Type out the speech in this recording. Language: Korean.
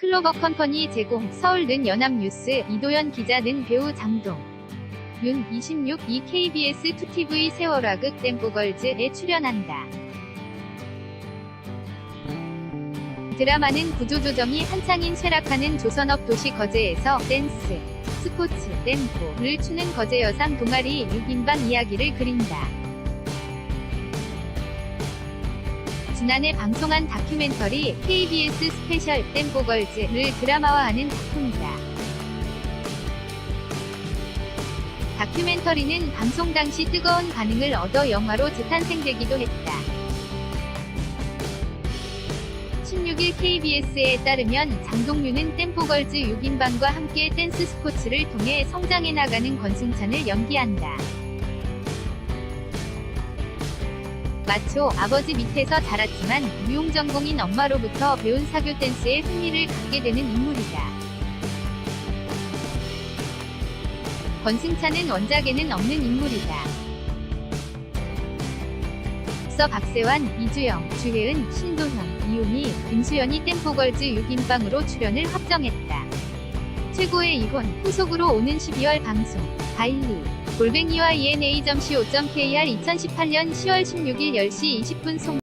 클로버 컴퍼니 제공 서울 는 연합뉴스 이도현 기자 는 배우 장동 윤 26, 이 KBS 2TV 세월화극 댐프걸즈에 출연한다. 드라마는 구조조정이 한창인 쇠락하는 조선업 도시 거제에서 댄스, 스포츠, 댐프를 추는 거제 여상 동아리 6인방 이야기를 그린다. 지난해 방송한 다큐멘터리 KBS 스페셜 댐보걸즈를 드라마화하는 작품이다. 다큐멘터리는 방송 당시 뜨거운 반응을 얻어 영화로 재탄생되기도 했다. 16일 KBS에 따르면 장동윤은 댐보걸즈 6인방과 함께 댄스 스포츠를 통해 성장해 나가는 권승찬을 연기한다. 마초 아버지 밑에서 자랐지만 무용 전공인 엄마로부터 배운 사교 댄스에 흥미를 갖게 되는 인물이다. 권승찬은 원작에는 없는 인물이다. 서 박세환, 이주영, 주혜은, 신도현, 이용희, 김수현이 댐포걸즈 6인방으로 출연을 확정했다. 최고의 이혼, 후속으로 오는 12월 방송, 바일리, 골뱅이와 ENA.co.kr 2018년 10월 16일 10시 20분 송